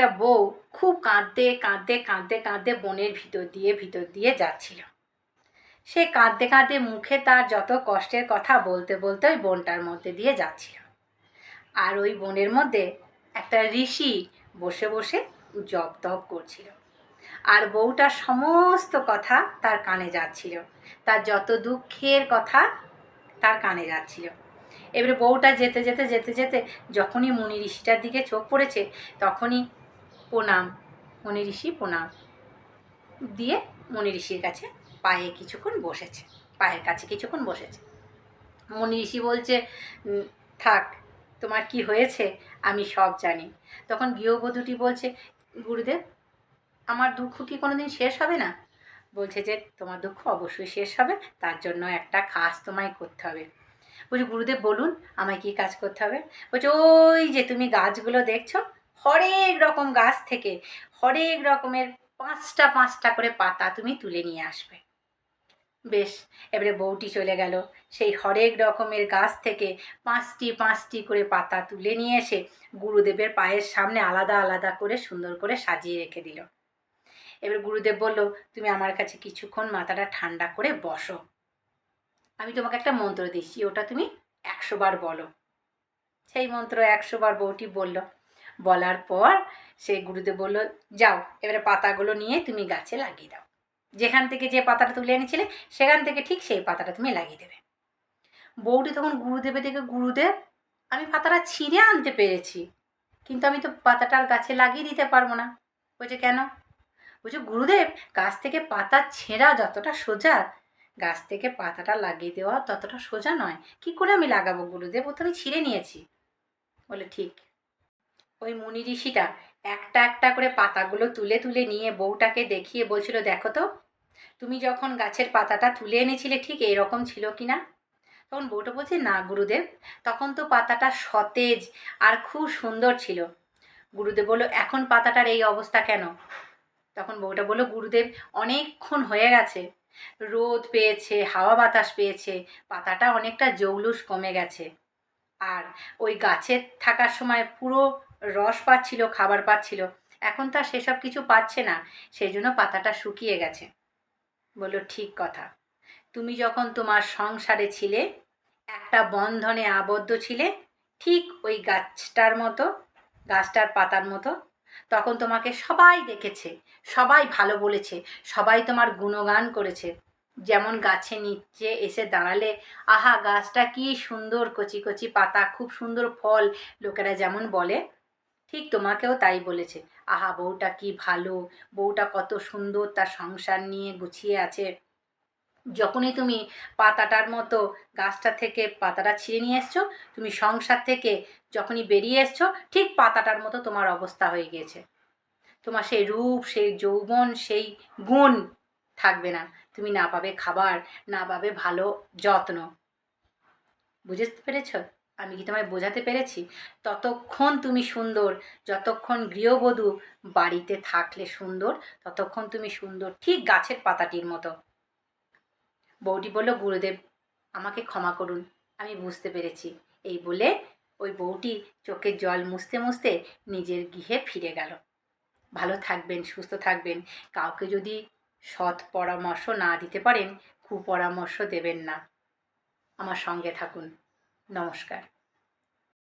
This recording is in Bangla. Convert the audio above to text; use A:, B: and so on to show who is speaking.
A: একটা বউ খুব কাঁদতে কাঁদতে কাঁদতে কাঁদতে বনের ভিতর দিয়ে ভিতর দিয়ে যাচ্ছিল। সে কাঁদতে কাঁদতে মুখে তার যত কষ্টের কথা বলতে বলতে ওই বনটার মধ্যে দিয়ে যাচ্ছিল। আর ওই বনের মধ্যে একটা ঋষি বসে বসে জপ তপ করছিল। আর বউটার সমস্ত কথা তার কানে যাচ্ছিল। তার যত দুঃখের কথা তার কানে যাচ্ছিল। এবারে বউটা যেতে যেতে যেতে যেতে যখনই মুনি ঋষিটার দিকে চোখ পড়েছে, তখনই প্রণাম, মনি ঋষি প্রণাম দিয়ে মুনি ঋষির কাছে পায়ে কিছুক্ষণ বসেছে, পায়ের কাছে কিছুক্ষণ বসেছে। মনি ঋষি বলছে থাক, তোমার কি হয়েছে আমি সব জানি। তখন গৃহবধূটি বলছে, গুরুদেব, আমার দুঃখ কি কোনোদিন শেষ হবে না? বলছে যে, তোমার দুঃখ অবশ্যই শেষ হবে, তার জন্য একটা কাজ তোমায় করতে হবে। বলছি, গুরুদেব, বলুন, আমায় কি কাজ করতে হবে? বলছে, ওই যে তুমি গাছগুলো দেখছ হরেক রকম গাছ থেকে হরেক রকমের পাঁচটা পাঁচটা করে পাতা তুমি তুলে নিয়ে আসবে। বেশ, এবারে বউটি চলে গেল। সেই হরেক রকমের গাছ থেকে পাঁচটি পাঁচটি করে পাতা তুলে নিয়ে এসে গুরুদেবের পায়ের সামনে আলাদা আলাদা করে সুন্দর করে সাজিয়ে রেখে দিল। এবার গুরুদেব বলল, তুমি আমার কাছে কিছুক্ষণ মাথাটা ঠান্ডা করে বসো। আমি তোমাকে একটা মন্ত্র দিচ্ছি, ওটা তুমি একশো বার বলো। সেই মন্ত্র একশো বার বউটি বলল বলার পর সে গুরুদেব বলল, যাও, এবারে পাতাগুলো নিয়ে তুমি গাছে লাগিয়ে দাও। যেখান থেকে যে পাতাটা তুলে এনেছিলে, সেখান থেকে ঠিক সেই পাতাটা তুমি লাগিয়ে দেবে। বউটি তখন গুরুদেবের দিকে, গুরুদেব, আমি পাতাটা ছিঁড়ে আনতে পেরেছি, কিন্তু আমি তো পাতাটা আর গাছে লাগিয়ে দিতে পারব না। বলছে, কেন? বলছে, গুরুদেব, গাছ থেকে পাতা ছেঁড়া যতটা সোজা, গাছ থেকে পাতাটা লাগিয়ে দেওয়া ততটা সোজা নয়। কি করে আমি লাগাবো, গুরুদেব? ও তো আমি ছিঁড়ে নিয়েছি। বলে, ঠিক ওই মুনি ঋষিটা একটা একটা করে পাতাগুলো তুলে তুলে নিয়ে বউটাকে দেখিয়ে বলছিল, দেখো তো, তুমি যখন গাছের পাতাটা তুলে এনেছিলে ঠিক এরকম ছিল কি না? তখন বউটা বলছে, না গুরুদেব, তখন তো পাতাটা সতেজ আর খুব সুন্দর ছিল। গুরুদেব বলল, এখন পাতাটার এই অবস্থা কেন? তখন বউটা বলল, গুরুদেব, অনেকক্ষণ হয়ে গেছে, রোদ পেয়েছে, হাওয়া বাতাস পেয়েছে, পাতাটা অনেকটা জৌলুস কমে গেছে। আর ওই গাছে থাকার সময় পুরো রস পাচ্ছিল, খাবার পাচ্ছিল, এখন তো সেসব কিছু পাচ্ছে না সেই জন্য পাতাটা শুকিয়ে গেছে। বলল, ঠিক কথা। তুমি যখন তোমার সংসারে ছিলে, একটা বন্ধনে আবদ্ধ ছিলে, ঠিক ওই গাছটার মতো, গাছটার পাতার মতো, তখন তোমাকে সবাই দেখেছে, সবাই ভালো বলেছে, সবাই তোমার গুণগান করেছে। যেমন গাছে নিচে এসে দাঁড়ালে, আহা, গাছটা কি সুন্দর কচি কচি পাতা, খুব সুন্দর ফল, লোকেরা যেমন বলে ঠিক তোমাকেও তাই বলেছে। আহা, বউটা কি ভালো? বউটা কত সুন্দর, তার সংসার নিয়ে গুছিয়ে আছে। যখনই তুমি পাতাটার মতো গাছটা থেকে পাতাটা ছিঁড়ে নিয়ে এসছো, তুমি সংসার থেকে যখনই বেরিয়ে এসছো, ঠিক পাতাটার মতো তোমার অবস্থা হয়ে গিয়েছে। তোমার সেই রূপ, সেই যৌবন, সেই গুণ থাকবে না। তুমি না পাবে খাবার, না পাবে ভালো যত্ন। বুঝতে পেরেছ? আমি কি তোমায় বোঝাতে পেরেছি? ততক্ষণ তুমি সুন্দর, যতক্ষণ গৃহবধূ বাড়িতে থাকলে সুন্দর, ততক্ষণ তুমি সুন্দর ঠিক গাছের পাতাটির মতো। বৌদি বলল, গুরুদেব, আমাকে ক্ষমা করুন, আমি বুঝতে পেরেছি। এই বলে ওই বউটি চোখের জল মুছতে মুছতে নিজের গৃহে ফিরে গেল। ভালো থাকবেন, সুস্থ থাকবেন, কাউকে যদি সৎ পরামর্শ না দিতে পারেন, কুপরামর্শ দেবেন না। আমার সঙ্গে থাকুন। নমস্কার।